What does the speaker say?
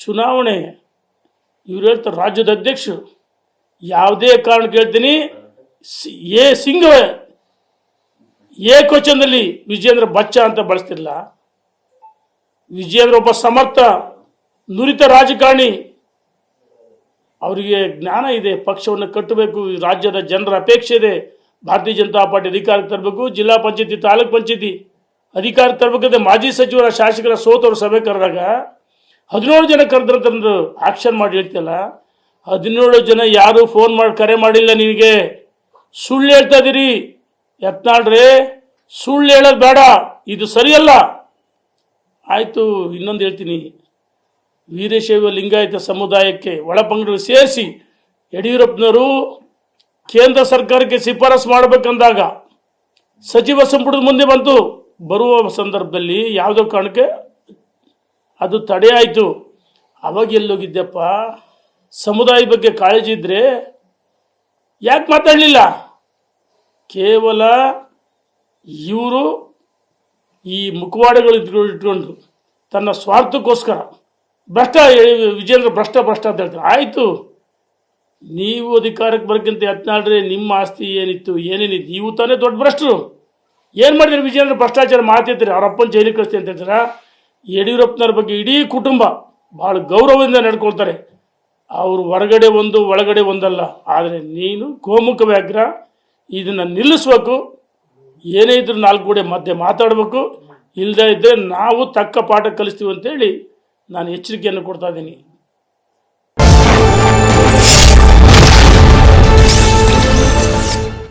ಚುನಾವಣೆ, ಇವ್ರು ಹೇಳ್ತಾರೆ ರಾಜ್ಯದ ಅಧ್ಯಕ್ಷರು. ಯಾವುದೇ ಕಾರಣ ಹೇಳ್ತೀನಿ, ಸಿ- ಎ ಸಿಂಗ್ ಏಕವಚನದಲ್ಲಿ ವಿಜೇಂದ್ರ ಬಚ್ಚ ಅಂತ ಬಳಸ್ತಿಲ್ಲ ವಿಜೇಂದ್ರ ಒಬ್ಬ ಸಮರ್ಥ, ನುರಿತ ರಾಜಕಾರಣಿ. ಅವರಿಗೆ ಜ್ಞಾನ ಇದೆ, ಪಕ್ಷವನ್ನು ಕಟ್ಟಬೇಕು, ರಾಜ್ಯದ ಜನರ ಅಪೇಕ್ಷೆ ಇದೆ. ಭಾರತೀಯ ಜನತಾ ಪಾರ್ಟಿ ಅಧಿಕಾರಕ್ಕೆ ತರಬೇಕು, ಜಿಲ್ಲಾ ಪಂಚಾಯತಿ, ತಾಲೂಕ್ ಪಂಚಾಯತಿ ಅಧಿಕಾರಕ್ಕೆ ತರಬೇಕಂದ್ರೆ ಮಾಜಿ ಸಚಿವರ, ಶಾಸಕರ ಸೋತವರು ಸಭೆ ಕರೆದಾಗ ಹದಿನೇಳು ಜನ ಕರೆದ್ರಂತಂದು ಆಕ್ಷನ್ ಮಾಡಿ ಹೇಳ್ತಿಯಲ್ಲ? ಹದಿನೇಳು ಜನ ಯಾರು ಫೋನ್ ಮಾಡಿ ಕರೆ ಮಾಡಿಲ್ಲ ನಿನಗೆ. ಸುಳ್ಳು ಹೇಳ್ತಾ ಇದ್ದೀರಿ ಯತ್ನಾಳ್ರಿ, ಸುಳ್ಳು ಹೇಳೋದು ಬೇಡ. ಇದು ಸರಿಯಲ್ಲ. ಆಯಿತು, ಇನ್ನೊಂದು ಹೇಳ್ತೀನಿ. ವೀರಶೈವ ಲಿಂಗಾಯತ ಸಮುದಾಯಕ್ಕೆ ಒಳಪಂಗಡ ಸೇರಿಸಿ ಯಡಿಯೂರಪ್ಪನವರು ಕೇಂದ್ರ ಸರ್ಕಾರಕ್ಕೆ ಶಿಫಾರಸು ಮಾಡಬೇಕಂದಾಗ ಸಚಿವ ಸಂಪುಟದ ಮುಂದೆ ಬಂತು. ಬರುವ ಸಂದರ್ಭದಲ್ಲಿ ಯಾವುದೋ ಕಾರಣಕ್ಕೆ ಅದು ತಡೆ ಆಯಿತು. ಅವಾಗ ಎಲ್ಲೋಗಿದ್ದೆಪ್ಪ. ಸಮುದಾಯ ಬಗ್ಗೆ ಕಾಳಜಿ ಇದ್ದರೆ ಯಾಕೆ ಮಾತಾಡಲಿಲ್ಲ? ಕೇವಲ ಇವರು ಈ ಮುಖವಾಡಗಳು ಇಟ್ಕೊಂಡು ಇಟ್ಕೊಂಡು ತನ್ನ ಸ್ವಾರ್ಥಕ್ಕೋಸ್ಕರ ಭ್ರಷ್ಟ ವಿಜೇಂದ್ರ ಭ್ರಷ್ಟ ಭ್ರಷ್ಟ ಅಂತ ಹೇಳ್ತಾರೆ. ಆಯಿತು. ನೀವು ಅಧಿಕಾರಕ್ಕೆ ಬರೋಕ್ಕಿಂತ ಯತ್ನಾಡ್ರೆ ನಿಮ್ಮ ಆಸ್ತಿ ಏನಿತ್ತು, ಏನೇನಿತ್ತು? ನೀವು ತಾನೇ ದೊಡ್ಡ ಭ್ರಷ್ಟರು. ಏನು ಮಾಡಿದ್ರಿ ವಿಜೇಂದ್ರ ಭ್ರಷ್ಟಾಚಾರ ಮಾಡ್ತಿರ್ತೀರಿ ಅವರಪ್ಪನ ಜೈಲಿಗೆ ಕಳಿಸ್ತೀನಿ ಅಂತ ಹೇಳ್ತೀರಾ? ಯಡಿಯೂರಪ್ಪನವ್ರ ಬಗ್ಗೆ ಇಡೀ ಕುಟುಂಬ ಭಾಳ ಗೌರವದಿಂದ ನಡ್ಕೊಳ್ತಾರೆ. ಅವರು ಹೊರಗಡೆ ಒಂದು, ಒಳಗಡೆ ಒಂದಲ್ಲ. ಆದರೆ ನೀನು ಗೋಮುಖ ವ್ಯಾಘ್ರ ಇದನ್ನು ನಿಲ್ಲಿಸ್ಬೇಕು. ಏನೇ ಇದ್ರು ನಾಲ್ಕು ಗೋಡೆ ಮಧ್ಯೆ ಮಾತಾಡಬೇಕು. ಇಲ್ಲದೇ ಇದ್ದರೆ ನಾವು ತಕ್ಕ ಪಾಠ ಕಲಿಸ್ತೀವಿ ಅಂತೇಳಿ ನಾನು ಎಚ್ಚರಿಕೆಯನ್ನು ಕೊಡ್ತಾ ಇದ್ದೀನಿ.